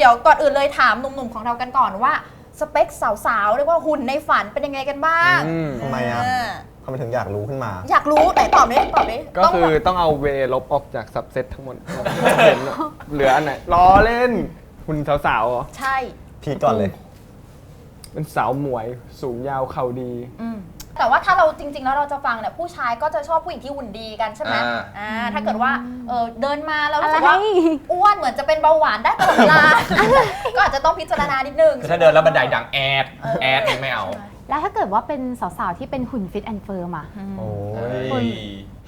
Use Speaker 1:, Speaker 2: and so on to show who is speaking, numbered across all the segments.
Speaker 1: เดี๋
Speaker 2: ยวก่อนอื่นเลยถามหนุ่มๆของเรากันก่อนว่า สเปคสาวๆเรียกว่าหุ่นในฝันเป็นยังไงกันบ้าง
Speaker 1: อืม
Speaker 3: ทำไมอะ
Speaker 2: เทำ
Speaker 3: ไมถึงอยากรู้ขึ้นมา
Speaker 2: อยากรู้ไหนตอบดิตอบดิ
Speaker 1: ก็คือต้องเอาเวลบออกจากสับเซตทั้งหมดเห็นอะเหลืออันไหนล้อเล่นคุณสาวๆเหรอ
Speaker 2: ใช่
Speaker 3: พี่ก่อนเลย
Speaker 1: เป็นสาวหมวยสูงยาวเข่าดี
Speaker 2: อืม แต่ว่าถ้าเราจริง ๆ แล้วเราจะฟังเนี่ยผู้ชายก็จะชอบผู้หญิงที่หุ่นดีกันใช่ไหม
Speaker 4: อ่า
Speaker 2: อ่าถ้าเกิดว่าเออเดินมาแล้ว
Speaker 5: อะ
Speaker 2: รู้
Speaker 5: ไร
Speaker 2: สึกว่าอ้วนเหมือนจะเป็นเบาหวานได้ตลอดเวลาก็อาจจะต้องพิจารณานิดนึง
Speaker 4: คือถ้าเดินแล้วบันไดดังแอดแอดนี่ไม่เอา
Speaker 5: แล้วถ้าเกิดว่าเป็นสาวๆ ที่เป็นหุ่นฟิตแอนด์เฟิร์มอะ
Speaker 3: โอ้
Speaker 4: เฮ้
Speaker 3: ย
Speaker 4: ย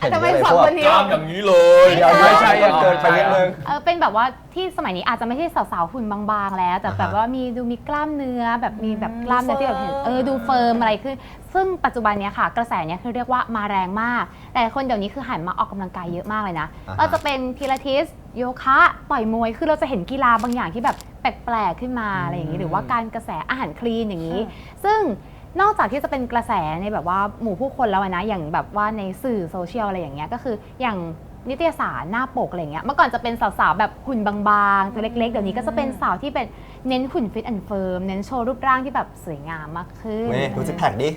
Speaker 3: เห็น
Speaker 5: ทำไม
Speaker 3: เลย
Speaker 5: สอง
Speaker 3: พวก
Speaker 5: คนนี้
Speaker 4: กล้ามอย่างนี้เลย
Speaker 3: เดี๋ยวไม่ใช่เกินไปนิดนึง
Speaker 5: เออเป็นแบบว่าที่สมัยนี้อาจจะไม่ใช่สาวๆหุ่นบางๆ แล้ว แต่
Speaker 3: อ่าฮะ
Speaker 5: แบบว่ามีดูมีกล้ามเนื้อแบบมีแบบกล้ามเนื้อที่แบบเห็น
Speaker 2: ดูเฟิร์ม
Speaker 5: เออดูเฟิร์มอะไรขึ้นซึ่งปัจจุบันเนี้ยค่ะ กระแสเนี้ยคือเรียกว่ามาแรงมาก แต่คนเดี๋ยวนี้คือหันมาออกกำลังกายเยอะมากเลยนะ
Speaker 3: อ่าฮะ
Speaker 5: ก็จะเป็นพิลาทิสโยคะต่อยมวยคือเราจะเห็นกีฬาบางอย่างที่แบบแปลกๆขึ้นมาอะไรอย่างนี้หรือว่าการกระแสอาหารคลีนอย่างนี้ ซึ่ง นอกจากที่จะเป็นกระแสในแบบว่าหมู่ผู้คนแล้วอะนะอย่างแบบว่าในสื่อโซเชียลอะไรอย่างเงี้ยก็คืออย่างนิตยสารหน้าปกอะไรเงี้ยเมื่อก่อนจะเป็นสาวๆแบบหุ่นบางๆตัวเล็กๆเดี๋ยวนี้ก็จะเป็นสาวที่เป็นเน้นหุ่นฟิตแอนด์เฟิร์มเน้นโชว์รูปร่างที่แบบสวยงามมากขึ้น
Speaker 3: เว้ยดูซิกแพคดิ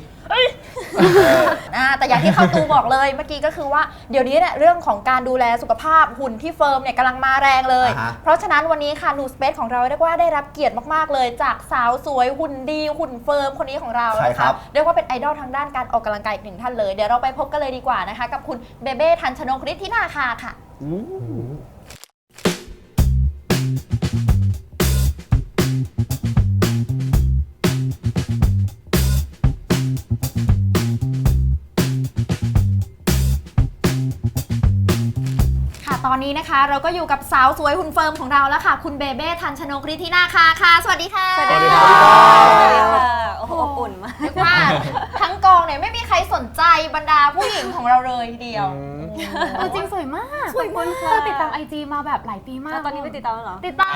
Speaker 2: อ่าแต่อย่างที่เข้าตูบอกเลยเมื่อกี้ก็คือว่าเดี๋ยวนี้เนี่ยเรื่องของการดูแลสุขภาพหุ่นที่เฟิร์มเนี่ยกำลังมาแรงเลย
Speaker 3: อ่าฮะ
Speaker 2: เพราะฉะนั้นวันนี้ค่ะนูสเปซของเราเรียกว่าได้รับเกียรติมากๆเลย จากสาวสวยหุ่นดีหุ่นเฟิร์มคนนี้ของเรา
Speaker 3: ใคร
Speaker 2: นะ
Speaker 3: ครั
Speaker 2: คะ
Speaker 3: บ
Speaker 2: เรียกว่าเป็นไอดอลทางด้านการออกกำลังกายอีกหนึ่งท่านเลยเดี๋ยวเราไปพบกันเลยดีกว่านะคะ กับคุณเบเบ้ทันชนกฤทธินาคาค่ะค่ะตอ นนี้นะคะ เราก็อยู่กับสาวสวยหุ่นเฟิร์มของเราแล้วค่ะ คุณเบเบ้ทันชนกฤทธินาคาค่ะ สวัสดีค่ะ
Speaker 3: สวัสดีครับ
Speaker 6: โอ้โหอบอุ่นมาก
Speaker 2: เรียกว่าทั้งกองเนี่ยไม่มีใครสนใจบรรดาผู้หญิงของเราเลยทีเดียว
Speaker 1: อืม
Speaker 5: เออจริงสวยมาก
Speaker 2: สวยมาก
Speaker 5: เธอติดตามไอจีมาแบบหลายปีมาก
Speaker 6: แล้วตอนนี้ไม่ติดตามแล้วเหรอ
Speaker 5: ติดตาม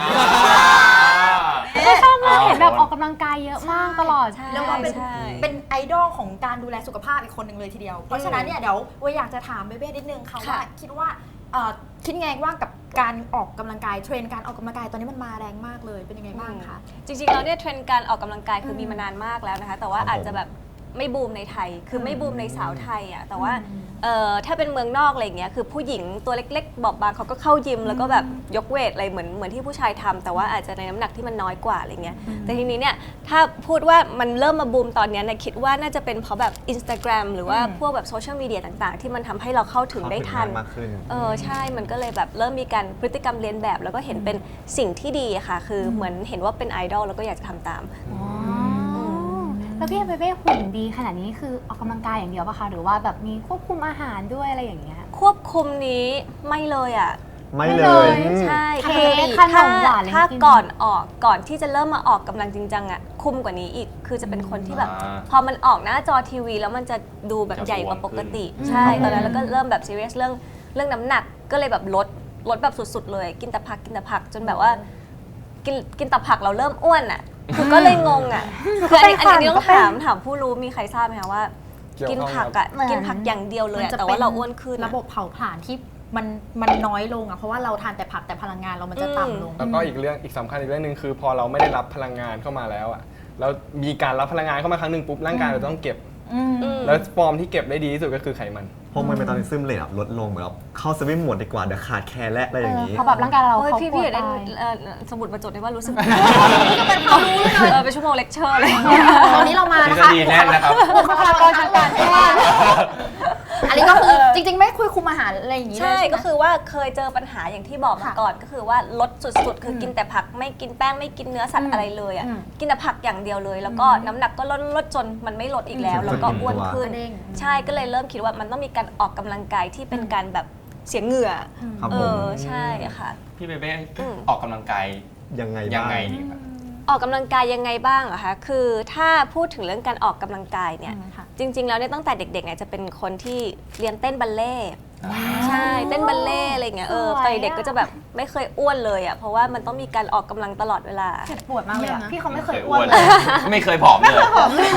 Speaker 5: ก็ชอบมากเห็นแบบออกกำลังกายเยอะมากตลอด
Speaker 6: ใช่
Speaker 2: เรียกว่าเป็น
Speaker 6: ใช่
Speaker 2: เป็นไอดอลของการดูแลสุขภาพอีกคนหนึ่งเลยทีเดียว เพราะฉะนั้นเนี่ยเดี๋ยวเวยอยากจะถามเบเบ้นิดนึงค่ะ
Speaker 6: ค่ะ
Speaker 2: ว่าคิดว่าเอ่อ คิดไงว่างกับการออกกำลังกายเทรนด์การออกกำลังกายตอนนี้มันมาแรงมากเลยเป็นยังไงบ้างคะ
Speaker 6: จริงๆแล้วเนี่ยเทรนด์การออกกำลังกายคือมี
Speaker 2: ม
Speaker 6: มานานมากแล้วนะคะ แต่ว่า
Speaker 3: ครับผม
Speaker 6: อาจจะแบบ ไม่บูมในไทย คือไม่บูมในสาวไทยอะแต่ว่า
Speaker 2: อืม
Speaker 6: เอ่อถ้าเป็นเมืองนอกอะไรอย่างเงี้ยคือผู้หญิงตัวเล็กๆ บอบบางเขาก็เข้ายิม แล้วก็แบบยกเวทอะไรเหมือนเหมือนที่ผู้ชายทำแต่ว่าอาจจะในน้ำหนักที่มันน้อยกว่าอะไรเงี้ยแต่ทีนี้เนี่ยถ้าพูดว่ามันเริ่มมาบูมตอนเนี้ยเนี่ยคิดว่าน่าจะเป็นเพราะแบบ Instagram หรือว่า
Speaker 2: อืม
Speaker 6: พวกแบบโซเชียลมีเดียต่างๆ ที่มันทำให้เราเข้าถึงได้ทัน
Speaker 3: มากขึ้น
Speaker 6: เออใช่มันก็เลยแบบเริ่มมีการพฤติกรรมเรียนแบบ แล้วก็เห็นเป็นสิ่งที่ดีอะค่ะ คือเหมือนเห็นว่าเป็นไอดอลแล้วก็อยากจะทำตาม
Speaker 5: แล้วพี่เบเบ้หุ่นดีขนาดนี้คือออกกำลังกายอย่างเดียวป่ะคะหรือว่าแบบมีควบคุมอาหารด้วยอะไรอย่างเงี้ย
Speaker 6: ควบคุมนี้ไม่เลยอะ
Speaker 3: ไม่
Speaker 5: ไม่
Speaker 3: เล
Speaker 5: เลยย
Speaker 6: ใช่
Speaker 5: ทำ
Speaker 6: คือ
Speaker 5: เค้กขน
Speaker 6: ถ้าม
Speaker 5: หวานอะไร
Speaker 6: ถ้า
Speaker 5: กิน
Speaker 6: ก่อนออกก่อนที่จะเริ่มมาออกกำลังจริงจังอะคุมกว่านี้อีก คือจะเป็นคนที่แบบ
Speaker 4: อ่า
Speaker 6: พอมันออกหน้าจอทีวี แล้วมันจะดูแบบ
Speaker 4: จะ
Speaker 6: ใหญ่กว่า
Speaker 4: บวม
Speaker 6: ปกติ
Speaker 5: ขึ้น
Speaker 6: ใช่
Speaker 5: อืม
Speaker 6: ตอนนั้นแล้วก็เริ่มแบบซีเรียสเรื่องเรื่องน้ำหนักก็เลยแบบลดลดแบบสุดๆเลย กินแต่ผักกินแต่ผักจนแบบว่า กินกินแต่ผักเราเริ่มอ้วนอะ คือก็เลยงงอะคืออันนี้อันนี้ต้องถามถามผู้รู้มีใครทราบไหมคะว่า
Speaker 1: เกี่ยว
Speaker 6: กิน
Speaker 1: ข้อง
Speaker 6: ผักอะ
Speaker 5: เหมือน
Speaker 6: กินผักอย่างเดียวเลย
Speaker 2: มัน
Speaker 6: อะ
Speaker 2: จะ
Speaker 6: แต่
Speaker 2: เป็
Speaker 6: ว่านเราอ้วนขึ้นอะ
Speaker 2: ระบบเผาผลาญที่มันมันน้อยลงอะเพราะว่าเราทานแต่ผักแต่พลังงานเรามันจะต่ำลง
Speaker 1: แล้วก็อีกเรื่องอีกสำคัญอีกเรื่องหนึ่งคือ พอเราไม่ได้รับพลังงานเข้ามาแล้วอะแล้วมีการรับพลังงานเข้ามาครั้งหนึ่งปุ๊บร่างกายเราต้องเก็บ
Speaker 2: อืม
Speaker 6: อืม
Speaker 1: แล้วฟอร์มที่เก็บได้ดีที่สุดก็คือไขมัน
Speaker 3: พวกมันเป็นตอนนี้ซึมเลทอะลดลงเหมือนแบบเข้าสวิมหมดดีกว่าเดี๋ยวขาดแคร์และอะไรอย่างนี้
Speaker 5: เพราะแบบร่างกายเรา
Speaker 6: โอ้ย
Speaker 5: เขา
Speaker 6: พี่
Speaker 5: ปว
Speaker 6: พี่
Speaker 5: ด
Speaker 6: อยากได้
Speaker 5: ได้
Speaker 6: เอ่อสมุดมาจดได้ว่ารู้สึกเออเป็นชั่วโมงเลคเชอร์เลย
Speaker 2: ตอนนี้เรามา
Speaker 4: ทฤ
Speaker 2: นะ
Speaker 4: ษ
Speaker 2: คะ
Speaker 4: ฎีแน่นนะครับ
Speaker 2: บุคลากรทางการแพทย์ อันนี้ก็คือจริง ๆ ไม่คุยคุมอาหารอะไรอย่างนี้เลย
Speaker 6: ใช่
Speaker 2: ใช่ไหม
Speaker 6: ก็คือว่าเคยเจอปัญหาอย่างที่บอกมา
Speaker 2: ค่ะ
Speaker 6: ก่อนก็คือว่าลดสุดๆ คืออ
Speaker 2: ม
Speaker 6: กินแต่ผักไม่กินแป้งไม่กินเนื้อสัต
Speaker 2: อื
Speaker 6: ว์
Speaker 2: ม
Speaker 6: อะไรเลยอะ
Speaker 2: อืม
Speaker 6: กินแต่ผักอย่างเดียวเลย แล้วก็
Speaker 2: อืม
Speaker 6: น้ำหนักก็ลดลดจนมันไม่ลดอีกแล้ว
Speaker 3: อืม
Speaker 6: แล้วก็อ้วนขึ้น
Speaker 2: กระเด้ง
Speaker 6: ใช่ก็เลยเริ่มคิดว่ามันต้องมีการออกกำลังกายที่เป็นการแบบเสียเหงื่ออ
Speaker 3: ครับ
Speaker 6: เอ
Speaker 3: ผม
Speaker 6: อใช่ค่ะ
Speaker 4: พี่เบเบ้
Speaker 6: อืม
Speaker 4: ออกกำลังกาย
Speaker 3: ยังไง
Speaker 4: ยังไง
Speaker 3: บ้า
Speaker 4: ดีครับ
Speaker 6: ออกกำลังกายยังไงบ้างเหรอคะ คือถ้าพูดถึงเรื่องการออกกำลังกายเนี่ย
Speaker 2: อืมค่ะ
Speaker 6: จริง ๆ แล้วเนี่ยตั้งแต่เด็กๆเนี่ยจะเป็นคนที่เรียนเต้นบัลเล่ต์ใช่ เต้นบัลเล่ต์อะไรเงี้ย เออ
Speaker 5: สวยอะ
Speaker 6: ตอนเด็กก็จะแบบไม่เคยอ้วนเลยอะ เพราะว่ามันต้องมีการออกกำลังตลอดเวลา
Speaker 5: เจ็บปวดมากเลยอะพี่เขาไม่เค
Speaker 4: เค
Speaker 5: ย
Speaker 4: ย
Speaker 5: อ้
Speaker 4: อ้
Speaker 5: ว
Speaker 4: วนน
Speaker 5: เลย
Speaker 4: ไม่เคยผอมเลย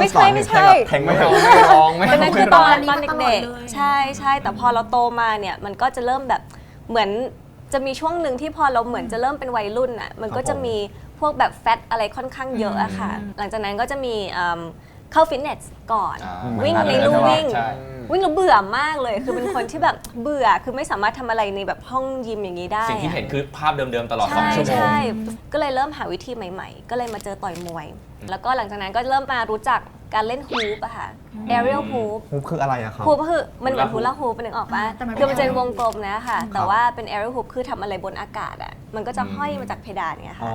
Speaker 6: ไม่ใช่ไม่ใช่
Speaker 3: แทง
Speaker 1: ไม่
Speaker 3: ไม่
Speaker 1: เอา
Speaker 3: เอา
Speaker 1: ไม่ลองไม่
Speaker 6: แต่นั่นคือตอน
Speaker 2: อันนี้
Speaker 6: ตอน
Speaker 2: มาตลอด
Speaker 6: เด็ก
Speaker 2: เลย
Speaker 6: ๆใช่ใช่แต่พอเราโตมาเนี่ยมันก็จะเริ่มแบบเหมือนจะมีช่วงหนึ่งที่พอเราเหมือนจะเริ่มเป็นวัยรุ่นอะมันก็จะมีพ วกแบบแฟตอะไรค่อนข้างเยอะอะค่ะ หลังจากนั้นก็จะมีเอิ่มเข้าฟิตเนสก่อน
Speaker 4: อ่า
Speaker 6: วิ่ง
Speaker 4: เหมื
Speaker 6: ใน
Speaker 4: อนกัน
Speaker 6: ลู่
Speaker 4: เลย
Speaker 6: วิ่ง
Speaker 4: ใช่
Speaker 6: วิ่งแล้วเบื่อมากเลย คือเป็นคนที่แบบเบื่อคือไม่สามารถทำอะไรในแบบห้องยิมอย่างนี้ได้
Speaker 4: สิ่งที่
Speaker 6: อะ
Speaker 4: เห็นคือภาพเดิมๆตลอด
Speaker 6: ใช่
Speaker 4: 2 ชั่วโมง
Speaker 6: ใช่ก็เลยเริ่มหาวิธีใหม่ ๆ ก็เลยมาเจอต่อยมวย แล้วก็หลังจากนั้นก็เริ่มมารู้จัก การเล่นฮูปอะค่ะ aerial hoop
Speaker 3: ฮูปคืออะไรอะครับ
Speaker 6: ฮูปก็คือมันเหมือน
Speaker 4: ฮู
Speaker 6: ฮู
Speaker 4: ลา
Speaker 6: ลาฮูปเป็นนึกออกปะ
Speaker 2: แต่มันเป็น
Speaker 6: คือมันจะเป็นวงกลมนะค่ะ แต่ว่าเป็น aerial hoop คือทำอะไรบนอากาศอะมันก็จะห้อยมาจากเพดานเนี่ย
Speaker 3: อ๋
Speaker 6: ค่ะ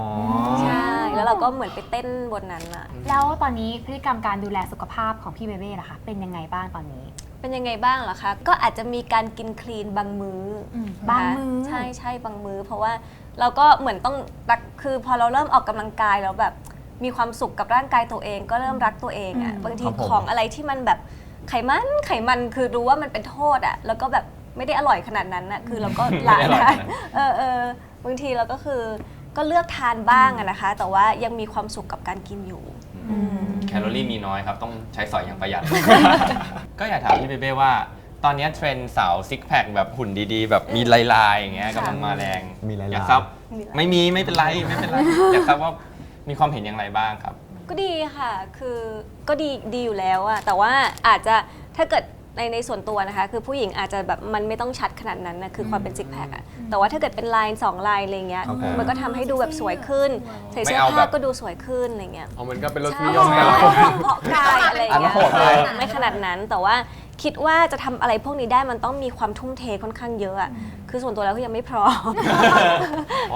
Speaker 3: อ
Speaker 6: ใช่ แล้วเราก็เหมือนไปเต้นบนนั้นอะ
Speaker 5: แล้วตอนนี้พฤติกรรมการดูแลสุขภาพของพี่เบเบ้ล่ะคะเป็นยังไงบ้างตอนนี้
Speaker 6: เป็นยังไงบ้างเหรอคะ ก็อาจจะมีการกินคลีนบางมื้ออ
Speaker 5: ม
Speaker 6: นะคะ
Speaker 5: บางมื้อ
Speaker 6: ใช่ใช่บางมื้อ เพราะว่าเราก็เหมือนต้องรักคือพอเราเริ่มออกกำลังกายแล้วแบบ มีความสุขกับร่างกายตัวเอง ก็เริ่มรักตัวเองอะ
Speaker 5: อืม
Speaker 6: บางที
Speaker 3: ครับผม
Speaker 6: ของอะไรที่มันแบบไขมันไขมันคือรู้ว่ามันเป็นโทษอะแล้วก็แบบไม่ได้อร่อยขนาดนั้นอะคือเราก็ละ
Speaker 4: ไม่ได้อร่อย
Speaker 6: ได้
Speaker 4: ขนาดนั้น
Speaker 6: เออเออบางทีเราก็คือก็เลือกทานบ้างอะนะคะ แต่ว่ายังมีความสุขกับการกินอยู่
Speaker 4: แคลอรี่มีน้อยครับ ต้องใช้สอยอย่างประหยัด ก็อยากถามพี่เบเบ้ว่า ตอนนี้เทรนด์สาวซิกแพคแบบหุ่นดีๆ แบบมีลายๆอย่างเงี้ยกำลังมาแรง
Speaker 3: มีลายๆ
Speaker 4: อยากทราบ
Speaker 6: มีลาย
Speaker 4: ไม่มีไม่เป็นไรไม่เป็นไร อยากทราบว่า มีความเห็นอย่างไรบ้างครับ
Speaker 6: ก็ดีค่ะ คือก็ดีดีอยู่แล้วอะแต่ว่าอาจจะถ้าเกิดในในส่วนตัวนะคะ คือผู้หญิงอาจจะแบบมันไม่ต้องชัดขนาดนั้นนะคือความเป็นซิกแพคอะแต่ว่าถ้าเกิดเป็นไลน์สองไลน์อะไรเงี้ย
Speaker 3: ครับผม
Speaker 6: มันก็ทำให้ดูแบบสวยขึ้น ใส่เสื้อ
Speaker 4: ไม่เอาแบ
Speaker 6: ผ้า
Speaker 4: บ
Speaker 6: ก็ดูสวยขึ้นอะไรเงี้ย
Speaker 1: เอามันก็เป็นรส
Speaker 6: ใช่
Speaker 1: นิยมแต่ละคน
Speaker 6: เพาะกายอะไรอย่างเงี้ย
Speaker 1: อันนั้นโหดไป
Speaker 6: ไม่ขนาดนั้นแต่ว่า คิดว่าจะทำอะไรพวกนี้ได้มันต้องมีความทุ่มเทค่อนข้างเยอะอะคือส่วนตัวแล้วก็ยังไม่พร้อม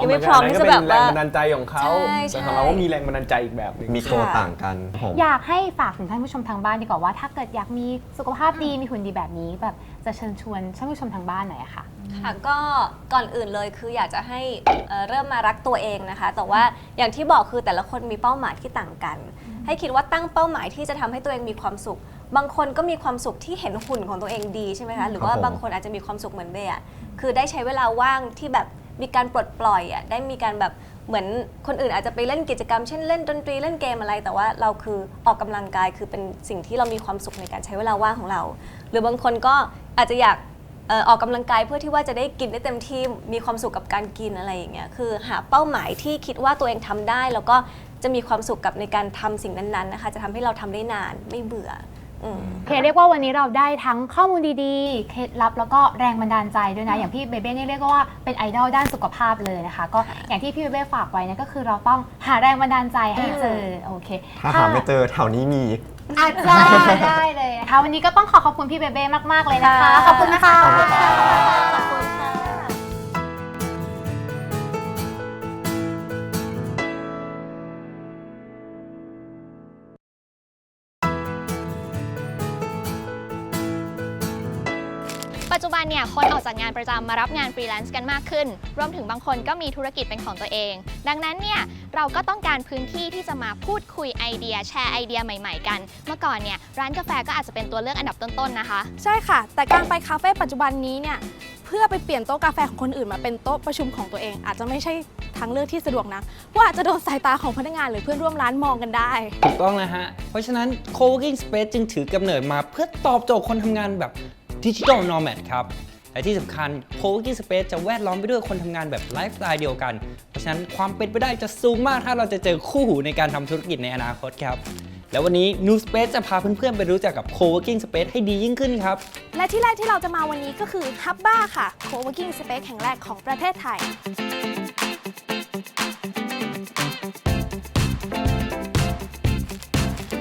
Speaker 6: ยังไม่พร้อมที่จะแบบ
Speaker 1: แรง
Speaker 6: ว่า
Speaker 1: บันดาลใจของเขา
Speaker 6: ใช่ใช่
Speaker 1: แต่ของเราก็มีแรงบันดาลใจอีกแบบหนึง
Speaker 3: มีตัวต่างกันผม
Speaker 5: อยากให้ฝากถึงท่านผู้ชมทางบ้านดีกว่าว่า ถ้าเกิดอยากมีสุขภาพดีมีหุ่นดีแบบนี้ แบบจะเชิญชวนท่านผู้ชมทางบ้านหน่อยอะค่ะ
Speaker 6: ค่ะก็ก่อนอื่นเลยคืออยากจะให้เอ่อเริ่มมารักตัวเองนะคะ แต่ว่าอย่างที่บอกคือแต่ละคนมีเป้าหมายที่ต่างกัน ให้คิดว่าตั้งเป้าหมายที่จะทำให้ตัวเองมีความสุข บางคนก็มีความสุขที่เห็นหุ่นของตัวเองดีใช่ไหมคะหรือว่า
Speaker 3: ครับผม
Speaker 6: บางคนอาจจะมีความสุขเหมือนเบย์อะคือได้ใช้เวลาว่างที่แบบมีการปลดปล่อยอะได้มีการแบบเหมือนคนอื่นอาจจะไปเล่นกิจกรรมเช่นเล่นดนตรีเล่นเกมอะไร แต่ว่าเราคือออกกำลังกายคือเป็นสิ่งที่เรามีความสุขในการใช้เวลาว่างของเรา หรือบางคนก็อาจจะอยากเอ่อออกกำลังกายเพื่อที่ว่าจะได้กินได้เต็มที่มีความสุขกับการกินอะไรอย่างเงี้ยคือหาเป้าหมายที่คิดว่าตัวเองทำได้ แล้วก็จะมีความสุขกับในการทำสิ่งนั้นๆนะคะจะทำให้เราทำได้นานไม่เบื่ออืม
Speaker 5: โอ เคเรียกว่าวันนี้เราได้ทั้งข้อมูลดีๆ เคล็ดลับแล้วก็แรงบันดาลใจด้วยนะ อย่างพี่เบเบ้นี่เรียกว่าเป็นไอดอลด้านสุขภาพเลยนะคะ ก็อย่างที่พี่เบเบ้ฝากไว้เนะก็คือเราต้องหาแรงบันดาลใจให้เจอโอเค
Speaker 3: ถ้าหาไม่เจอแถวนี้มี
Speaker 5: อาจจะได้เลยนะคะวันนี้ก็ต้องขอขอบคุณพี่เบเบ้มากๆเลยนะคะ
Speaker 6: ค่ะ
Speaker 5: ขอบคุณนะคะ
Speaker 6: ขอบคุณค่ะ
Speaker 7: จจุบันเนี่ยคนออกจากงานประจำมารับงานฟรีแลนซ์กันมากขึ้น รวมถึงบางคนก็มีธุรกิจเป็นของตัวเอง ดังนั้นเนี่ยเราก็ต้องการพื้นที่ที่จะมาพูดคุยไอเดีย แชร์ไอเดียใหม่ๆกัน เมื่อก่อนเนี่ยร้านกาแฟก็อาจจะเป็นตัวเลือกอันดับต้นๆนะคะ
Speaker 8: ใช่ค่ะ แต่การไปคาเฟ่ปัจจุบันนี้เนี่ยเพื่อไปเปลี่ยนโต๊ะกาแฟของคนอื่นมาเป็นโต๊ะประชุมของตัวเอง อาจจะไม่ใช่ทางเลือกที่สะดวกนะเพราะอาจจะโดนสายตาของพนักงานหรือเพื่อนร่วมร้านมองกันได้
Speaker 9: ถูกต้องนะฮะ เพราะฉะนั้น co-working space จึงถือกำเนิดมาเพื่อตอบโจทย์คนทำงานแบบ ดิจิทัล nomad ครับและที่สำคัญ co-working space จะแวดล้อมไปด้วยคนทำงานแบบไลฟ์สไตล์เดียวกัน เพราะฉะนั้นความเป็นไปได้จะสูงมากถ้าเราจะเจอคู่หูในการทำธุรกิจในอนาคตครับ แล้ววันนี้ New Space จะพาเพื่อนๆ ไปรู้จักกับ co-working space ให้ดียิ่งขึ้นครับ
Speaker 8: และที่แรกที่เราจะมาวันนี้ก็คือ Hub Bar ค่ะ Co-working Space แห่งแรกของประเทศไทย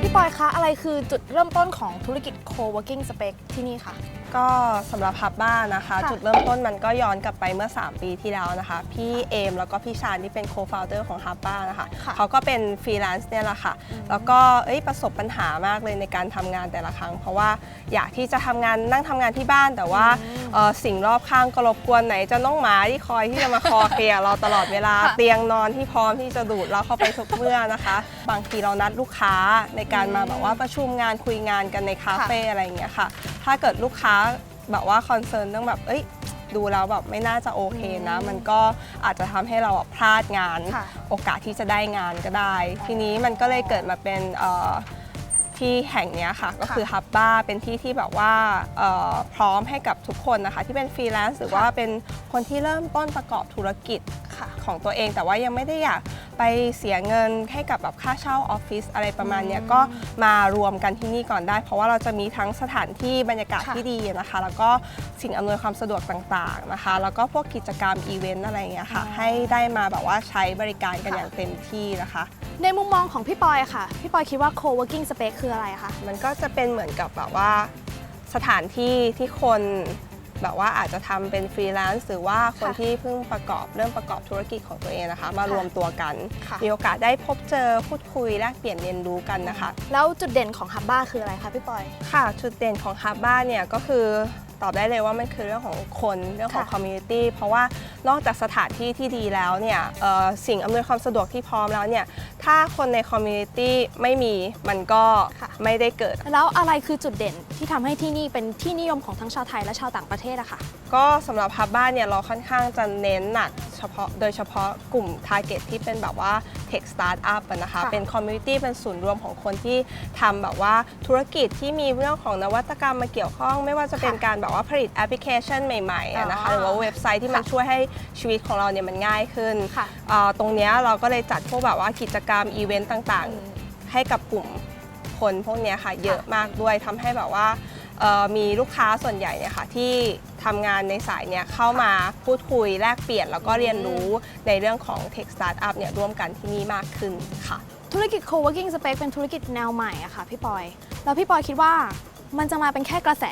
Speaker 8: พี่ปอยคะอะไรคือจุดเริ่มต้นของธุรกิจ Co-working Space ที่นี่คะ
Speaker 10: ก็สำหรับฮับบ้านนะคะ
Speaker 8: ค่ะ
Speaker 10: จุดเริ่มต้นมันก็ย้อนกลับไปเมื่อ 3 ปีที่แล้วนะคะ พี่เอมแล้วก็พี่ชาญที่เป็น co-founder ของฮับบ้านะคะ
Speaker 8: ค่ะ
Speaker 10: เขาก็เป็นฟรีแลนซ์เนี่ยแหละค่ะ แล้วก็เอ้ยประสบปัญหามากเลยในการทำงานแต่ละครั้ง เพราะว่าอยากที่จะทำงานนั่งทำงานที่บ้าน แต่ว่าเอ่อสิ่งรอบข้างก็รบกวนไหนจะน้องหมาที่คอยที่จะมาคอเคลียร์เราตลอดเวลา
Speaker 8: ค่ะ
Speaker 10: เตียงนอนที่พร้อมที่จะดูดเราเข้าไปทุกเมื่อนะคะ บางทีเรานัดลูกค้าในการมาแบบว่าประชุมงานคุยงานกันในคาเฟ่อะไรอย่างเงี้ยค่ะ ถ้าเกิดลูกค้าแบบว่าคอนเซิร์นเรื่องแบบ เอ้ย ดูแล้วแบบไม่น่าจะโอเคนะ มันก็อาจจะทำให้เราอะพลาดงาน
Speaker 8: ค่ะ
Speaker 10: โอกาสที่จะได้งานก็ได้ ทีนี้มันก็เลยเกิดมาเป็นเอ่อ ที่แห่งเนี้ยค่ะ ก็คือฮับบ้าเป็นที่ที่แบบว่าเอ่อพร้อมให้กับทุกคนนะคะ ที่เป็นฟรีแลนซ์หรือว่าเป็นคนที่เริ่มต้นประกอบธุรกิจ
Speaker 8: ค่ะ
Speaker 10: ของตัวเอง แต่ว่ายังไม่ได้อยากไปเสียเงินให้กับแบบค่าเช่าออฟฟิศอะไรประมาณเนี้ยก็มารวมกันที่นี่ก่อนได้ เพราะว่าเราจะมีทั้งสถานที่บรรยากาศ
Speaker 8: ค่ะ
Speaker 10: ที่ดีนะคะ แล้วก็สิ่งอำนวยความสะดวกต่างๆนะคะ แล้วก็พวกกิจกรรมอีเวนต์อะไรอย่างเงี้ยค่ะให้ได้มาแบบว่าใช้บริการกันอย่างเต็มที่นะคะ
Speaker 8: ในมุมมองของพี่ปอยค่ะ พี่ปอยคิดว่า co-working space คืออะไรคะ
Speaker 10: มันก็จะเป็นเหมือนกับแบบว่าสถานที่ที่คนแบบว่าอาจจะทำเป็นฟรีแลนซ์หรือว่าคน
Speaker 8: ค่ะ
Speaker 10: ที่เพิ่งประกอบเริ่มประกอบธุรกิจของตัวเองนะคะ มารวมตัวกัน
Speaker 8: ค่ะ
Speaker 10: มีโอกาสได้พบเจอพูดคุยแลกเปลี่ยนเรียนรู้กันนะคะ
Speaker 8: แล้วจุดเด่นของฮับบ้าคืออะไรคะพี่ปอย
Speaker 10: ค่ะ จุดเด่นของฮับบ้าเนี่ยก็คือ ตอบได้เลยว่ามันคือเรื่องของคนเรื่องของ
Speaker 8: ค่ะ
Speaker 10: คอมมูนิตี้เพราะว่านอกจากสถานที่ที่ดีแล้วเนี่ยเอ่อสิ่งอำนวยความสะดวกที่พร้อมแล้วเนี่ยถ้าคนในคอมมูนิตี้ไม่มีมันก็ไม่ได้เกิด
Speaker 8: แล้วอะไรคือจุดเด่นที่ทำให้ที่นี่เป็นที่นิยมของทั้งชาวไทยและชาวต่างประเทศอะค่ะ
Speaker 10: ก็สำหรับฮับบ้านเนี่ยเราค่อนข้างจะเน้นหนักเฉพาะโดยเฉพาะกลุ่ม t a r g e t ที่เป็นแบบว่า Tech Startup อะนะคะ
Speaker 8: ค่ะ
Speaker 10: เป็นคอมมูนิตี้เป็นศูนย์รวมของคนที่ทำแบบว่าธุรกิจที่มีเรื่องของนวัตกรรมมาเกี่ยวข้อง ไม่ว่าจะเป็นการแบบว่าผลิตแอปพลิเคชันใหม่ๆอะนะคะ
Speaker 8: อ๋อ
Speaker 10: หรือว่าเว็บไซต์ที่มัน
Speaker 8: ค่ะ
Speaker 10: ช่วยให้ชีวิตของเราเนี่ยมันง่ายขึ้น
Speaker 8: ค่ะ
Speaker 10: อ่าตรงเนี้ยเราก็เลยจัดพวกแบบว่ากิจกรรมอีเวนต์ต่างๆ ให้กับกลุ่มคนพวกเนี้ยค่ะเยอะมากด้วยทำให้แบบว่าเอ่อมีลูกค้าส่วนใหญ่เนี่ยค่ะที่ทำงานในสายเนี่ยเข้ามาพูดคุยแลกเปลี่ยน แล้วก็เรียนรู้ในเรื่องของ Tech Startup เนี่ยร่วมกันที่นี่มากขึ้นค่ะ
Speaker 8: ธุรกิจ co-working space เป็นธุรกิจแนวใหม่อะค่ะพี่ปอย แล้วพี่ปอยคิดว่า มันจะมาเป็นแค่กระแส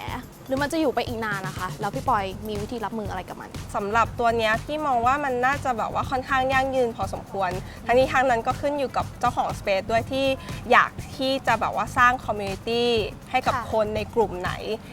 Speaker 8: หรือมันจะอยู่ไปอีกนานนะคะ แล้วพี่ปอยมีวิธีรับมืออะไรกับมัน
Speaker 10: สำหรับตัวเนี้ยพี่มองว่ามันน่าจะแบบว่าค่อนข้างยั่งยืนพอสมควรทั้งนี้ทั้งนั้นก็ขึ้นอยู่กับเจ้าของ Space ด้วยที่อยากที่จะแบบว่าสร้างคอมมูนิตี้ให้กับ
Speaker 8: ค่ะ
Speaker 10: คนในกลุ่มไหน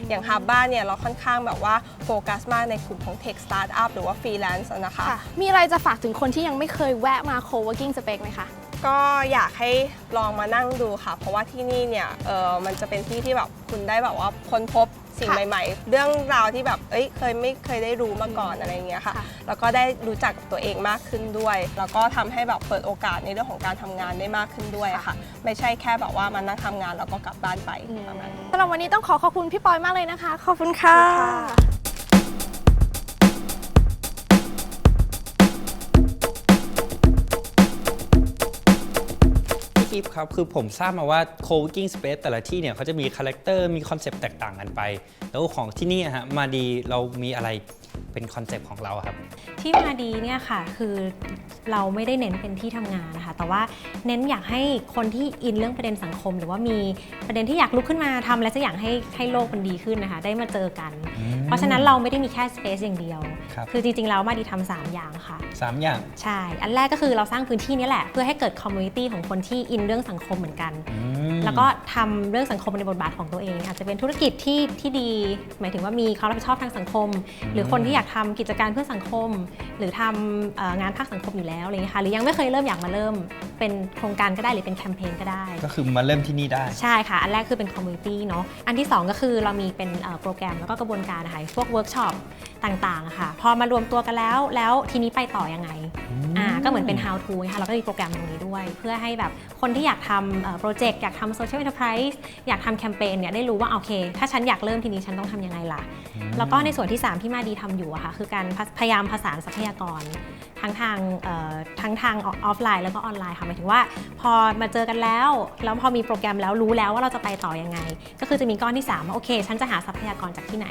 Speaker 10: อย่างฮับบ้านเนี่ยเราค่อนข้างแบบว่าโฟกัสมากในกลุ่มของ Tech Startup หรือว่า Freelance อะนะคะ
Speaker 8: ค่ะ มีอะไรจะฝากถึงคนที่ยังไม่เคยแวะมา co-working space ไหมคะ
Speaker 10: ก็อยากให้ลองมานั่งดูค่ะ เพราะว่าที่นี่เนี่ยเออมันจะเป็นที่ที่แบบคุณได้แบบว่าค้นพบสิ่ง
Speaker 8: ค่ะ
Speaker 10: ใหม่ ๆ เรื่องราวที่แบบเอ้ยเคยไม่เคยได้รู้มาก่อนอะไรอย่างเงี้ยค่ะ
Speaker 8: ค่ะ
Speaker 10: แล้วก็ได้รู้จักกับตัวเองมากขึ้นด้วย แล้วก็ทำให้แบบเปิดโอกาสในเรื่องของการทำงานได้มากขึ้นด้วยอะค่ะ ไม่ใช่แค่แบบว่ามานั่งทำงานแล้วก็กลับบ้านไปประมาณนี้
Speaker 8: สำหรับวันนี้ต้องขอขอบคุณพี่ปอยมากเลยนะคะ
Speaker 10: ขอบคุณค่ะ
Speaker 9: พี่กิฟต์ครับ คือผมทราบมาว่า co-working space แต่ละที่เนี่ยเขาจะมีคาแรคเตอร์มีคอนเซปต์แตกต่างกันไป แล้วของที่นี่อะฮะมาดีเรามีอะไรเป็นคอนเซปต์ของเราครับ
Speaker 11: ที่มาดีเนี่ยค่ะคือเราไม่ได้เน้นเป็นที่ทำงานนะคะ แต่ว่าเน้นอยากให้คนที่อินเรื่องประเด็นสังคม หรือว่ามีประเด็นที่อยากลุกขึ้นมาทำอะไรสักอย่างให้ให้โลกมันดีขึ้นนะคะ ได้มาเจอกัน
Speaker 9: อืม
Speaker 11: เพราะฉะนั้นเราไม่ได้มีแค่สเปซอย่างเดียว
Speaker 9: ครับ
Speaker 11: คือจริงๆแล้วมาดีทำสามอย่างค่ะ
Speaker 9: สามอย่าง
Speaker 11: ใช่ อันแรกก็คือเราสร้างพื้นที่นี้แหละ เพื่อให้เกิดคอมมูนิตี้ของคนที่อินเรื่องสังคมเหมือนกัน
Speaker 9: อืม
Speaker 11: แล้วก็ทำเรื่องสังคมในบทบาทของตัวเอง อาจจะเป็นธุรกิจที่ที่ดี หมายถึงว่ามีความรับผิดชอบทางสังคม หรือคนที่อยากทำกิจการเพื่อสังคม หรือทำเอ่องานภาคสังคมอยู่แล้วอะไรอย่างเงี้ยค่ะหรือยังไม่เคยเริ่มอยากมาเริ่มเป็นโครงการก็ได้หรือเป็นแคมเปญก็ได้
Speaker 9: ก็คือมาเริ่มที่นี่ได้
Speaker 11: ใช่ค่ะ อันแรกคือเป็นคอมมูนิตี้เนาะ อันที่ 2 ก็คือเรามีเป็นเอ่อโปรแกรมแล้วก็กระบวนการนะคะพวกเวิร์กช็อปต่างๆอะค่ะ พอมารวมตัวกันแล้ว แล้วทีนี้ไปต่อยังไงอ่าก็เหมือนเป็น how to นะคะเราก็มีโปรแกรมตรงนี้ด้วย เพื่อให้แบบคนที่อยากทำโปรเจกต์อยากทำโซเชียล n อน e r p r i s e อยากทำแคมเปญเนี่ยได้รู้ว่าโอเค ถ้าฉันอยากเริ่มทีนี้ฉันต้องทำยังไงล่ะ แล้วก็ในส่วนที่ 3 ที่มาดีทำอยู่อะค่ะ คือการพยายามผสานทรัพยากร ทั้งทางเอ่อทั้งทางออฟไลน์แล้วก็ออนไลน์ค่ะหมายถึงว่า พอมาเจอกันแล้ว แล้วพอมีโปรแกรมแล้วรู้แล้วว่าเราจะไปต่อยังไง ก็คือจะมีก้อนที่3ว่าโอเค ฉันจะหาทรัพยากรจากที่ไหน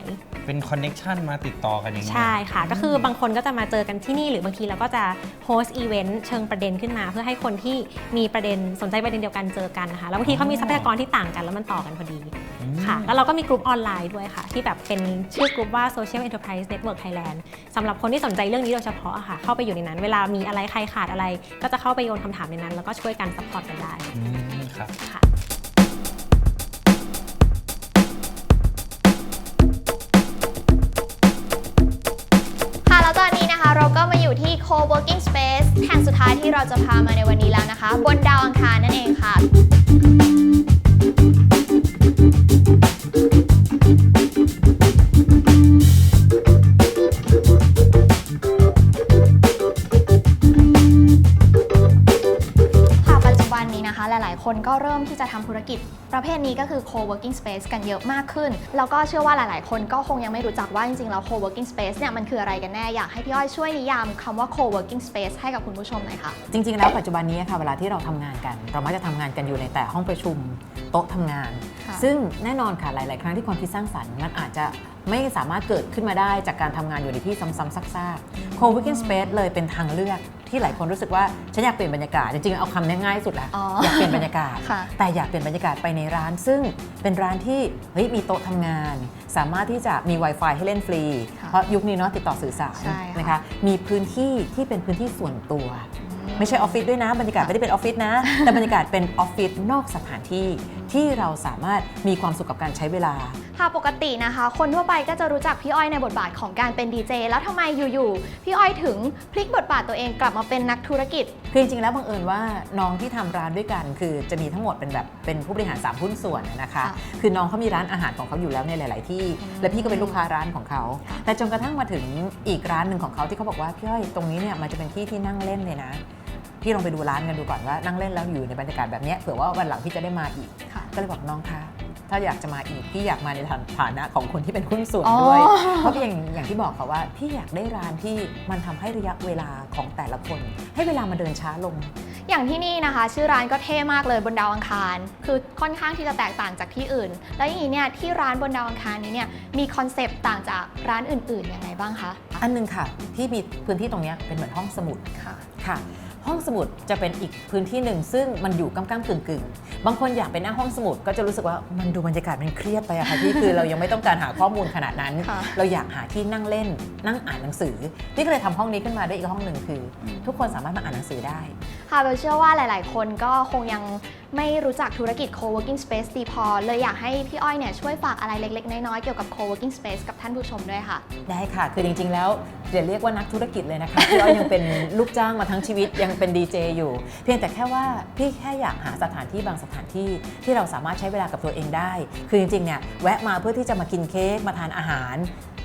Speaker 9: เป็นคอนเน็ชันมาติดต่อกันอย่างนี้
Speaker 11: ใช่ค่ะ ก็คือบางคนก็จะมาเจอกันที่นี่หรือบางทีเราก็จะโฮสต์อีเวนต์เชิงประเด็นขึ้นมา เพื่อให้คนที่มีประเด็นสนใจประเด็นเดียวกันเจอกันนะคะแล้วบางทีเขามีทรัพยากรที่ต่างกันแล้วมันต่อกันพอดีค่ะ แล้วเราก็มีกลุ่มออนไลน์ด้วยค่ะ ที่แบบเป็นชื่อกลุ่มว่า Social Enterprise Network Thailand สำหรับคนที่สนใจเรื่องนี้โดยเฉพาะอะค่ะ เข้าไปอยู่ในนั้น เวลามีอะไรใครขาดอะไร ก็จะเข้าไปโยนคำถามในนั้น แล้วก็ช่วยกันซัพพอร์ตกันได้
Speaker 9: อืมครับ
Speaker 11: ค่ะ
Speaker 7: ค่ะ co-working space แห่งสุดท้ายที่เราจะพามาในวันนี้แล้วนะคะ บนดาวอังคารนั่นเองค่ะ ก็เริ่มที่จะทำธุรกิจ ประเภทนี้ก็คือ co-working space กันเยอะมากขึ้น แล้วก็เชื่อว่าหลาย ๆ คนก็คงยังไม่รู้จักว่าจริง ๆ แล้ว co-working space เนี่ยมันคืออะไรกันแน่ อยากให้พี่อ้อยช่วยนิยามคำว่า co-working space ให้กับคุณผู้ชมหน่อยค่ะ
Speaker 12: จริง ๆ แล้วปัจจุบันนี้ค่ะเวลาที่เราทำงานกัน เรามักจะทำงานกันอยู่ในแต่ห้องประชุม โต๊ะทำงาน ซึ่งแน่นอนค่ะหลาย ๆ ครั้งที่ความคิดสร้างสรรค์มันอาจจะไม่สามารถเกิดขึ้นมาได้จากการทำงานอยู่ในที่ซ้ำๆซากๆ co-working space เลยเป็นทางเลือกที่หลายคนรู้สึกว่าฉันอยากเปลี่ยนบรรยากาศจริง ๆ เอาคำนี้ง่ายสุดแล้ว
Speaker 7: อ๋ออ
Speaker 12: อยากเปลี่ยนบรรยากาศ
Speaker 7: ค่ะ
Speaker 12: แต่อยากเปลี่ยนบรรยากาศไปในร้าน ซึ่งเป็นร้านที่เฮ้ยมีโต๊ะทำงาน สามารถที่จะมี Wi-Fi ให้เล่นฟรี เพราะยุคนี้เนาะติดต่อสื่อสาร
Speaker 7: ใช่ค่ะ
Speaker 12: นะคะมีพื้นที่ที่เป็นพื้นที่ส่วนตัว ไม่ใช่ออฟฟิศด้วยนะ บรรยากาศไม่ได้เป็นออฟฟิศนะ แต่บรรยากาศเป็นออฟฟิศนอกสถานที่ที่เราสามารถมีความสุขกับการใช้เวลา
Speaker 7: ค่ะปกตินะคะ คนทั่วไปก็จะรู้จักพี่อ้อยในบทบาทของการเป็นดีเจแล้วทำไมอยู่ๆพี่อ้อยถึงพลิกบทบาทตัวเองกลับมาเป็นนักธุรกิจ
Speaker 12: คือจริงๆแล้วบังเอิญว่าน้องที่ทำร้านด้วยกัน คือจะมีทั้งหมดเป็นแบบเป็นผู้บริหาร3หุ้นส่วนนะคะ
Speaker 7: ค่ะ
Speaker 12: คือน้องเขามีร้านอาหารของเขาอยู่แล้วในหลาย ๆ ที่ และพี่ก็เป็นลูกค้าร้านของเขา แต่จนกระทั่งมาถึงอีกร้านหนึ่งของเขาที่เขาบอกว่าพี่อ้อยตรงนี้เนี่ยมันจะเป็นที่ที่นั่งเล่นเลยนะ พี่ลองไปดูร้านกันดูก่อนว่านั่งเล่นแล้วอยู่ในบรรยากาศแบบเนี้ยเผื่อว่าวันหลังพี่จะได้มาอีก
Speaker 7: ค่ะ
Speaker 12: ก็เลยบอกน้องคะถ้าอยากจะมาอีกพี่อยากมาในฐานะของคนที่เป็นหุ้นส่วนด้วย
Speaker 7: อ๋อ
Speaker 12: เพราะอย่างอย่างที่บอกค่ะว่าพี่อยากได้ร้านที่มันทำให้ระยะเวลาของแต่ละคน ให้เวลามันเดินช้าลง
Speaker 7: อย่างที่นี่นะคะ ชื่อร้านก็เท่มากเลยบนดาวอังคาร คือค่อนข้างที่จะแตกต่างจากที่อื่น แล้วอย่างนี้เนี่ยที่ร้านบนดาวอังคารนี้เนี่ยมีคอนเซปต์ต่างจากร้านอื่นๆยังไงบ้างคะ
Speaker 12: อันหนึงค่ะที่มีพื้นที่ตรงเนี้ยเป็นเหมือนห้องสมุด
Speaker 7: ค่ะ
Speaker 12: ค่ะ ห้องสมุดจะเป็นอีกพื้นที่หนึ่งซึ่งมันอยู่ก้ำๆกึ่งๆบางคนอยากไปนั่งห้องสมุดก็จะรู้สึกว่ามันดูบรรยากาศมันเครียดไปอะค่ะพี่คือเรายังไม่ต้องการหาข้อมูลขนาดนั้น
Speaker 7: ค่ะ
Speaker 12: เราอยากหาที่นั่งเล่น นั่งอ่านหนังสือพี่ก็เลยทำห้องนี้ขึ้นมาได้อีกห้องหนึ่งคืออทุกคนสามารถมาอ่านหนังสือได้
Speaker 7: ค่ะเบลเชื่อว่าหลาย ๆ คนก็คงยัง ไม่รู้จักธุรกิจ co-working space ดีพอ เลยอยากให้พี่อ้อยเนี่ยช่วยฝากอะไรเล็กๆ น้อยๆ เกี่ยวกับ co-working space กับท่านผู้ชมด้วยค่ะ
Speaker 12: ได้ค่ะ คือจริงๆ แล้วอย่าเรียกว่านักธุรกิจเลยนะคะ พี่อ้อยยังเป็นลูกจ้างมาทั้งชีวิตยังเป็นดีเจอยู่ เพียงแต่แค่ว่าพี่แค่อยากหาสถานที่บางสถานที่ที่เราสามารถใช้เวลากับตัวเองได้ คือจริงๆ เนี่ยแวะมาเพื่อที่จะมากินเค้กมาทานอาหาร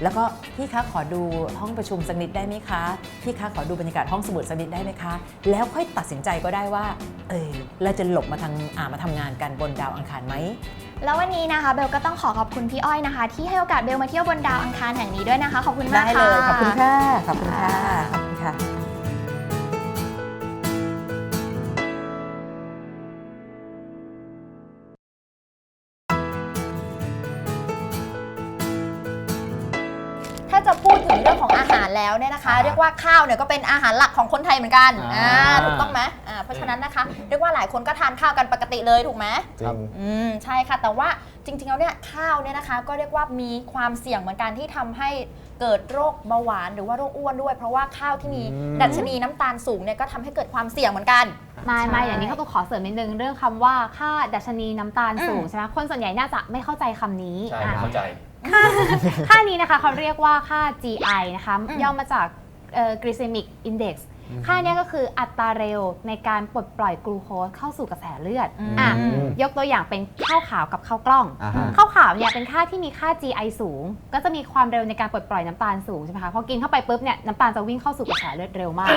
Speaker 12: แล้วก็พี่คะขอดูห้องประชุมสักนิดได้ไหมคะ พี่คะขอดูบรรยากาศห้องสมุดสักนิดได้ไหมคะ แล้วค่อยตัดสินใจก็ได้ว่า เออเราจะหลบมาทางอ่ามาทำงานกันบนดาวอังคารไหม
Speaker 7: แล้ววันนี้นะคะเบลก็ต้องขอขอบคุณพี่อ้อยนะคะ ที่ให้โอกาสเบลมาเที่ยวบนดาวอังคารแห่งนี้ด้วยนะคะ ขอบคุณมาก
Speaker 12: ได้
Speaker 7: ค่ะ
Speaker 12: เลย ขอบคุณค่ะ ขอบคุณค่ะ ขอบคุณค่ะ
Speaker 2: แล้วเนี่ยนะคะ เรียกว่าข้าวเนี่ยก็เป็นอาหารหลักของคนไทยเหมือนกัน
Speaker 1: อ่า
Speaker 2: อ่าถูกต้องไหมอ่าเพราะฉะนั้นนะคะเรียกว่าหลายคนก็ทานข้าวกันปกติเลยถูกไหม
Speaker 1: จริง
Speaker 2: อืมใช่ค่ะ แต่ว่าจริงๆแล้วเนี่ยข้าวเนี่ยนะคะ ก็เรียกว่ามีความเสี่ยงเหมือนกันที่ทำให้เกิดโรคเบาหวานหรือว่าโรคอ้วนด้วย เพราะว่าข้าวที่มี
Speaker 1: อืม
Speaker 2: ดัชนีน้ำตาลสูงเนี่ยก็ทำให้เกิดความเสี่ยงเหมือนกัน
Speaker 5: มา
Speaker 2: ใช่
Speaker 5: มาอย่างนี้เขาต้องขอเสริมนิดนึงเรื่องคำว่าค่าดัชนีน้ำตาลสูง
Speaker 2: อืม
Speaker 5: ใช่ไหมคนส่วนใหญ่น่าจะไม่เข้าใจคำนี้
Speaker 4: ใช่
Speaker 5: อะ
Speaker 4: เข้าใจ
Speaker 5: ค่าค่านี้นะคะเขาเรียกว่าค่า GI นะคะ
Speaker 2: อืม
Speaker 5: ย่อมาจากเอ่อ glycemic index ค่าเนี้ยก็คืออัตราเร็วในการปลดปล่อยกลูโคสเข้าสู่กระแสเลือด
Speaker 2: อืม
Speaker 5: อะยกตัวอย่างเป็นข้าวขาวกับข้าวกล้อง
Speaker 3: อ่าฮะ
Speaker 5: ข้าวขาวเนี่ยเป็นค่าที่มีค่า GI สูง ก็จะมีความเร็วในการปลดปล่อยน้ำตาลสูงใช่ไหมคะพอกินเข้าไปปุ๊บเนี่ยน้ำตาลจะวิ่งเข้าสู่กระแสเลือดเร็วมาก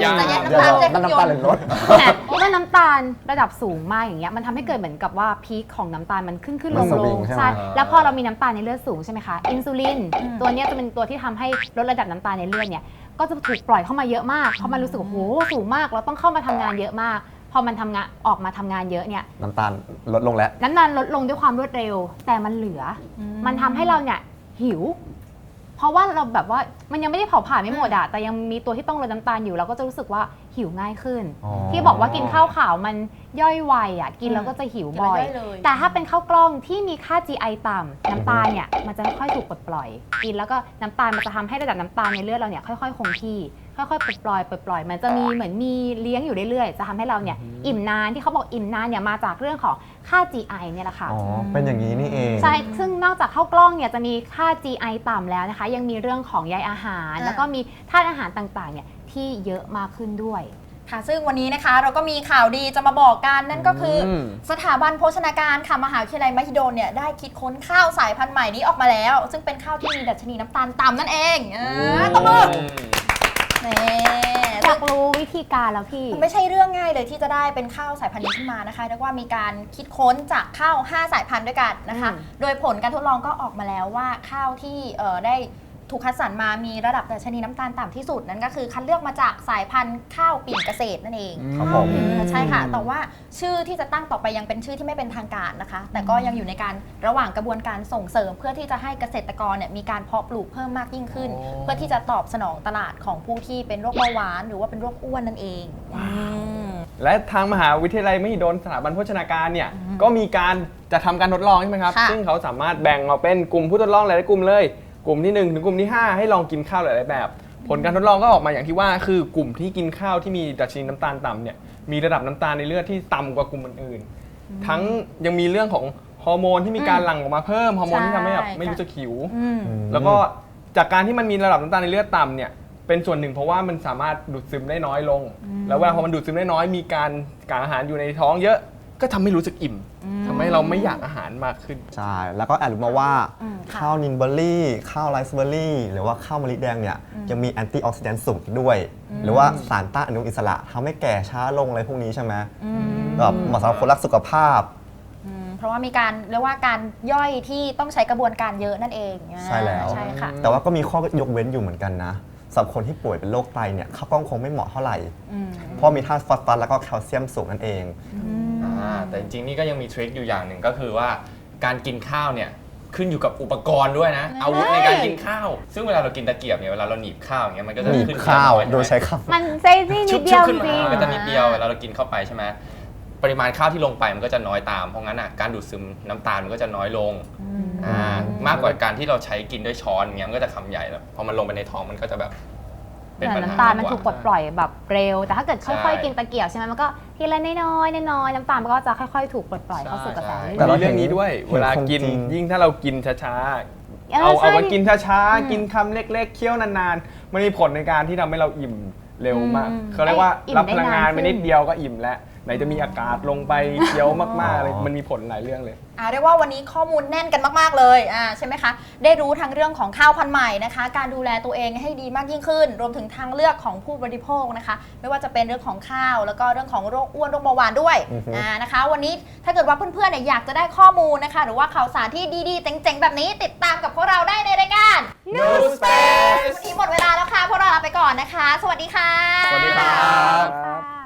Speaker 4: อย่า
Speaker 2: จะแยก
Speaker 1: เดี๋ยว
Speaker 2: น้ำตาล
Speaker 1: เรา
Speaker 2: เจ็ด
Speaker 1: น้ำตาลหรือรถ
Speaker 5: แต่เมื่อ น้ำตาลระดับสูงมากอย่างเงี้ยมันทำให้เกิดเหมือนกับว่าพีคของน้ำตาลมันขึ้นขึ้นล
Speaker 1: มัน
Speaker 5: ง
Speaker 1: ส
Speaker 5: ล
Speaker 1: วิ
Speaker 5: ง
Speaker 1: งใช่ไหม
Speaker 5: ใช่แล้วพอเรามีน้ำตาลในเลือดสูงใช่ไหมคะอินซูลินตัวเนี้ยจะเป็นตัวที่ทำให้ลดระดับน้ำตาลในเลือดเนี่ยก็จะถูกปล่อยเข้ามาเยอะมากเพราะมันรู้สึกว่าโหสูงมาก เราต้องเข้ามาทำงานเยอะมาก พอมันทำงานออกมาทำงานเยอะเนี่ย
Speaker 1: น้ำตาลลดลงแล้ว
Speaker 5: น้ำตาลลดลงด้วยความรวดเร็ว แต่มันเหลืออมันทำให้เราเนี่ยหิว เพราะว่าเราแบบว่ามันยังไม่ได้เผาผลาญไม่หมดอะแต่ยังมีตัวที่ต้องลดน้ำตาลอยู่เราก็จะรู้สึกว่าหิวง่ายขึ้น
Speaker 1: อ๋อ
Speaker 5: ที่บอกว่ากินข้าวขาวมันย่อยไวอะกินแล้วก็จะหิวบ่อย
Speaker 2: กินแล้วย่อยเลย
Speaker 5: แต่ถ้าเป็นข้าวกล้องที่มีค่า GI ต่ำน้ำตาลเนี่ยมันจะค่อยๆถูกปลดปล่อย กินแล้วก็น้ำตาลมันจะทำให้ระดับน้ำตาลในเลือดเราเนี่ยค่อยๆคงที่ ค่อยๆปลดปล่อยปลดปล่อยมันจะมีเหมือนมีเลี้ยงอยู่เรื่อยๆ จะทำให้เราเนี่ยอิ่มนานที่เขาบอกอิ่มนานเนี่ยมาจากเรื่องของค่า GI เนี่ยแหละค่ะ
Speaker 3: อ๋อ เป็นอย่างนี้นี่เอง
Speaker 5: ใช่ ซึ่งนอกจากข้าวกล้องเนี่ยจะมีค่า GI ต่ำแล้วนะคะ ยังมีเรื่องของใยอาหาร
Speaker 2: อ่า
Speaker 5: แล้วก็มีธาตุอาหารต่างๆ เนี่ยที่เยอะมากขึ้นด้วย
Speaker 2: ค่ะซึ่งวันนี้นะคะเราก็มีข่าวดีจะมาบอกกันนั่นก็คืออ
Speaker 1: ม
Speaker 2: สถาบันโภชนาการค่ะมหาวิทยาลัยมหิดลเนี่ยได้คิดค้นข้าวสายพันธุ์ใหม่นี้ออกมาแล้ว ซึ่งเป็นข้าวที่มีดัชนีน้ำตาลต่ำนั่นเองอ่าตบมือ นี่
Speaker 5: อยากรู้วิธีการแล้วพี่
Speaker 2: มันไม่ใช่เรื่องง่ายเลยที่จะได้เป็นข้าวสายพันธุ์นี้ขึ้นมานะคะเรียกว่ามีการคิดค้นจากข้าว 5 สายพันธุ์ด้วยกันนะคะ
Speaker 5: อืม
Speaker 2: โดยผลการทดลองก็ออกมาแล้วว่าข้าวที่เอ่อได้ ถูกคัดสรรมามีระดับดัชนีน้ำตาลต่ำที่สุดนั่นก็คือ คัดเลือกมาจากสายพันธุ์ข้าวปิ่นเกษตรนั่นเอง
Speaker 3: ครับผม
Speaker 2: อืมใช่ค่ะ แต่ว่าชื่อที่จะตั้งต่อไปยังเป็นชื่อที่ไม่เป็นทางการนะคะ แต่ก็ยังอยู่ในการระหว่างกระบวนการส่งเสริม เพื่อที่จะให้เกษตรกรเนี่ยมีการเพาะปลูกเพิ่มมากยิ่งขึ้น
Speaker 1: อ๋อ
Speaker 2: เพื่อที่จะตอบสนองตลาดของผู้ที่เป็นโรคเบาหวาน หรือว่าเป็นโรคอ้วนนั่นเองอืม
Speaker 1: และทางมหาวิทยาลัยมหิดลสถาบันโภชนาการเนี่ยก็มีการจะทำการทดลองใช่ไหมครับ
Speaker 2: ค่ะ
Speaker 1: ซึ่งเขาสามารถแบ่งออกเป็นกลุ่มผู้ทดลองหลายๆกลุ่มเลย กลุ่มที่ 1 ถึงกลุ่มที่ 5 ให้ลองกินข้าวหลายๆแบบ ผลการทดลองก็ออกมาอย่างที่ว่า คือกลุ่มที่กินข้าวที่มีดัชนีน้ำตาลต่ำเนี่ยมีระดับน้ำตาลในเลือดที่ต่ำกว่ากลุ่มอื่นๆทั้งยังมีเรื่องของฮอร์โมนที่มีการหลั่งออกมาเพิ่มฮอร์โมนที่ทำให้แบบ
Speaker 2: ใช่
Speaker 1: ไม่รู้จะหิว
Speaker 2: อืม
Speaker 1: แล้วก็จากการที่มันมีระดับน้ำตาลในเลือดต่ำเนี่ยเป็นส่วนหนึ่งเพราะว่ามันสามารถดูดซึมได้น้อยลง แล้วเวลาพอมันดูดซึมได้น้อยมีการกากอาหารอยู่ในท้องเยอะ ก็ทำให้รู้สึกอิ่มทำให้เราไม่อยากอาหารมากขึ้น
Speaker 3: ใช่ แล้วก็แอบรู้มาว่า
Speaker 2: อืมค่ะ
Speaker 3: ข้าวนินเบอร์รี่ ข้าวไรซ์เบอร์รี่ หรือว่าข้าวมะลิแดงเนี่ยยังมีแอนตี้ออกซิแดนต์สูงอีกด้วย หรือว่าสารต้านอนุมูลอิสระทำให้แก่ช้าลงอะไรพวกนี้ใช่ไหมแบบเหมาะสำหรับคนรักสุขภาพ
Speaker 2: อืมเพราะว่ามีการเรียกว่าการย่อยที่ต้องใช้กระบวนการเยอะนั่นเอง
Speaker 3: ใช่แล้ว
Speaker 2: ใช่ค่ะ
Speaker 3: แต่ว่าก็มีข้อยกเว้นอยู่เหมือนกันนะสำหรับคนที่ป่วยเป็นโรคไตเนี่ยข้าวกล้องคงไม่เหมาะเท่าไหร่
Speaker 2: อืม
Speaker 3: เพราะมีธาตุฟอสฟอรัสแล้วก็แคลเซียมสูงนั่นเอง
Speaker 4: อ่าแต่จริงๆนี่ก็ยังมีทริคอยู่อย่างหนึ่งก็คือว่าการกินข้าวเนี่ยขึ้นอยู่กับอุปกรณ์ด้วยนะ อาวุธในการกินข้าว ซึ่งเวลาเรากินตะเกียบเนี่ยเวลาเราหนีบข้าวอย่างเงี้ยมันก็จะ
Speaker 3: หนีบ
Speaker 4: ขึ้น
Speaker 3: ข้าว
Speaker 4: น้อย
Speaker 3: โดยใช้ค
Speaker 5: มันเซ่ที่นิ
Speaker 4: ชุ
Speaker 5: ด
Speaker 4: บ
Speaker 5: เดี
Speaker 4: ชุ
Speaker 5: ย
Speaker 4: บ
Speaker 5: ว
Speaker 4: ขึ้น
Speaker 5: จ
Speaker 4: มา
Speaker 5: ริง
Speaker 4: มันก็จะนิดเดียวเวลาเรากินเข้าไปใช่ไหมปริมาณข้าวที่ลงไปมันก็จะน้อยตามเพราะงั้นอะการดูดซึมน้ำตาลมันก็จะน้อยลงอ่ามากกว่าการที่เราใช้กินด้วยช้อนเงี้ยมันก็จะคำใหญ่แล้วพอมันลงไปในท้องมันก็จะแบบ
Speaker 5: เห
Speaker 4: เป็น
Speaker 5: มื
Speaker 4: ปั
Speaker 5: อ
Speaker 4: ญ
Speaker 5: น
Speaker 4: หา
Speaker 5: น้ำตาลมัน
Speaker 4: กว่า
Speaker 5: ถูกปลดปล่อยแบบเร็ว แต่ถ้าเกิดค่อย
Speaker 4: ใช่
Speaker 5: ๆกินตะเกียบใช่ไหมมันก็ทีละน้อยๆน้อยๆน้ำตาลมันก็จะค่อยๆ ถูกปลดปล่อยเข้าสู่กระแสเลื
Speaker 1: แต่
Speaker 5: อด
Speaker 1: เราเรื่องนี้ด้วย
Speaker 3: เห็น
Speaker 1: เวลากิน
Speaker 3: จริง
Speaker 1: ยิ่งถ้าเรากินช้า
Speaker 5: เออ
Speaker 1: ๆเอา
Speaker 5: ใช่
Speaker 1: เอามากินช้าๆ กินคำเล็ก ๆ เคี้ยวนานๆ มันมีผลในการที่ทำให้เราอิ่มเร็วมาก
Speaker 5: อืม
Speaker 1: เขาเรียกว่า
Speaker 5: อิ่ม
Speaker 1: รับ
Speaker 5: ได้
Speaker 1: พลังงาน
Speaker 5: นาน
Speaker 1: ไป
Speaker 5: ขึ้น
Speaker 1: นิดเดียวก็อิ่มแล้ว ไหนจะมีอากาศลงไปเคี้ยวมากๆอะไรมันมีผลหลายเรื่องเลย
Speaker 2: อ่าเรียกว่าวันนี้ข้อมูลแน่นกันมากๆเลยอ่าใช่ไหมคะได้รู้ทั้งเรื่องของข้าวพันธุ์ใหม่นะคะ การดูแลตัวเองให้ดีมากยิ่งขึ้น รวมถึงทางเลือกของผู้บริโภคนะคะ ไม่ว่าจะเป็นเรื่องของข้าว แล้วก็เรื่องของโรคอ้วนโรคเบาหวานด้วย
Speaker 3: อือฮึ
Speaker 2: อ่านะคะ วันนี้ถ้าเกิดว่าเพื่อนๆเนี่ยอยากจะได้ข้อมูลนะคะ หรือว่าข่าวสารที่ดีๆเจ๋งๆแบบนี้ ติดตามกับพวกเราได้ในรายการ
Speaker 1: New Space
Speaker 2: วันนี้หมดเวลาแล้วค่ะพวกเราลาไปก่อนนะคะ สวัสดีค่ะ